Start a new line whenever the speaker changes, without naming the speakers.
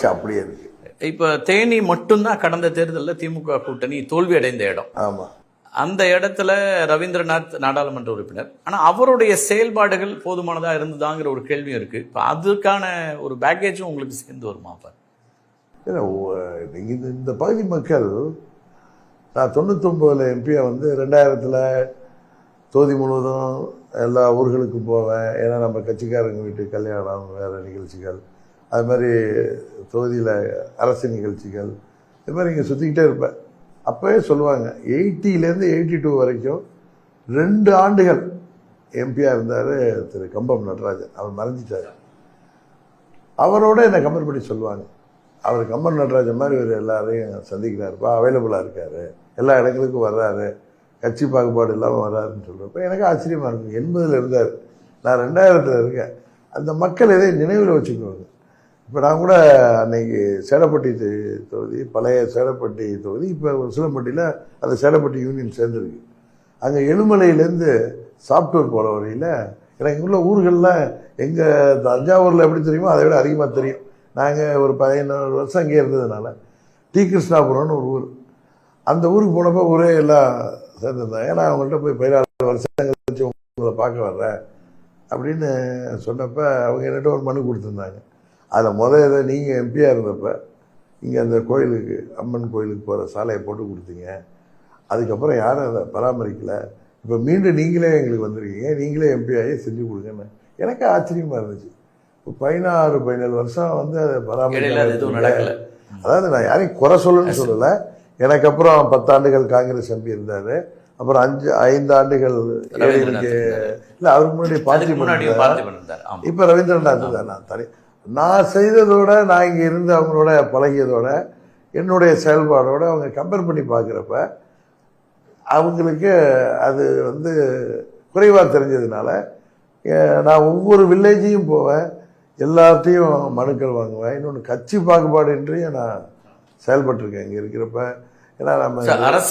அப்படியே இருக்கு.
இப்ப தேனி மட்டும்தான் கடந்த தேர்தலில் திமுக கூட்டணி தோல்வி அடைந்த இடம்.
ஆமா.
அந்த இடத்துல ரவீந்திரநாத் நாடாளுமன்ற உறுப்பினர். ஆனா அவருடைய செயல்பாடுகள் போதுமானதா இருந்ததாங்கிற ஒரு கேள்வியும் இருக்கு. இப்ப அதுக்கான ஒரு பேக்கேஜும் உங்களுக்கு சேர்ந்து வருமா அப்ப
ஏன்னா, ஓ- நீங்க இந்த இந்த பகுதி மக்கள் நான் தொண்ணூத்தொம்பதுல எம்பியா வந்து ரெண்டாயிரத்துல தொகுதி முழுவதும் எல்லா ஊர்களுக்கும் போவேன். ஏன்னா நம்ம கட்சிக்காரங்க வீட்டு கல்யாணம் வேறு நிகழ்ச்சிகள். அது மாதிரி தொகுதியில் அரசு நிகழ்ச்சிகள் இது மாதிரி இங்கே சுற்றிக்கிட்டே இருப்பேன் அப்போவே சொல்லுவாங்க எயிட்டிலேருந்து எயிட்டி டூ வரைக்கும் ரெண்டு ஆண்டுகள் எம்பியாக இருந்தார் திரு கம்பம் நடராஜன். அவர் மறைஞ்சிட்டார். அவரோட என்னை கம்பேர் பண்ணி சொல்லுவாங்க. அவர் கம்பம் நடராஜன் மாதிரி இவர் எல்லாரையும் சந்திக்கிறாருப்பா அவைலபிளாக இருக்காரு. எல்லா இடங்களுக்கும் வர்றாரு. கட்சி பாகுபாடு இல்லாமல் வர்றாருன்னு சொல்கிறப்ப எனக்கு ஆச்சரியமாக இருக்கும். எண்பதில் இருந்தார். நான் ரெண்டாயிரத்தில் இருக்கேன். அந்த மக்கள் எதை நினைவில் வச்சுக்குவாங்க. இப்போ நான் கூட அன்னைக்கு சேலப்பட்டி தொகுதி பழைய சேலப்பட்டி தொகுதி இப்போ சிலம்பட்டியில் அந்த சேலப்பட்டி யூனியன் சேர்ந்துருக்கு. அங்கே எழுமலையிலேருந்து சாப்டூர் போகிற வழியில் எனக்கு உள்ள ஊர்கள்லாம் எங்கள் தஞ்சாவூரில் எப்படி தெரியுமோ அதை விட அதிகமாக தெரியும். நாங்கள் ஒரு பதினோரு வருஷம் அங்கேயே இருந்ததுனால டி. கிருஷ்ணாபுரம்னு ஒரு ஊர். அந்த ஊருக்கு போனப்போ ஒரே எல்லாம் சேர்ந்துருந்தாங்க. ஏன்னா அவங்கள்ட்ட போய் பதினாறு வருஷம் கழிச்சு உங்களை பார்க்க வர்றேன் அப்படின்னு சொன்னப்போ அவங்க என்கிட்ட ஒரு மனு கொடுத்துருந்தாங்க. அதில் முதல் இதை நீங்கள் எம்பியாக இருந்தப்ப இங்கே அந்த கோயிலுக்கு அம்மன் கோயிலுக்கு போகிற சாலையை போட்டு கொடுத்தீங்க. அதுக்கப்புறம் யாரும் அதை பராமரிக்கல. இப்போ மீண்டும் நீங்களே எங்களுக்கு வந்திருக்கீங்க. நீங்களே எம்பி ஆகி செஞ்சு கொடுங்கன்னு. எனக்கு ஆச்சரியமாக இருந்துச்சு. இப்போ பதினாறு பதினேழு வருஷம் வந்து அதை
இடையில அது எதுவும்
பராமரிக்க
நடக்கல.
அதாவது நான் யாரையும் குறை சொல்லணும்னு சொல்லலை. எனக்கு அப்புறம் பத்தாண்டுகள் காங்கிரஸ் எம்பி இருந்தார். அப்புறம் அஞ்சு ஐந்து ஆண்டுகள் இல்லை அவருக்கு முன்னாடி
பார்த்திபன்
இப்போ ரவீந்திரநாத் தான். நான் தனி நான் செய்ததோட நான் இங்கே இருந்து அவங்களோட பழகியதோட என்னுடைய செயல்பாடோடு அவங்க கம்பேர் பண்ணி பார்க்குறப்ப அவங்களுக்கு அது வந்து குறைவாக தெரிஞ்சதுனால நான் ஒவ்வொரு வில்லேஜையும் போவேன் எல்லாத்தையும் மனுக்கள் வாங்குவேன். இன்னொன்று கட்சி பாகுபாடின்றியும் நான் செயல்பட்டிருக்கேன் இங்கே இருக்கிறப்ப. ஏன்னா நம்ம
அரசு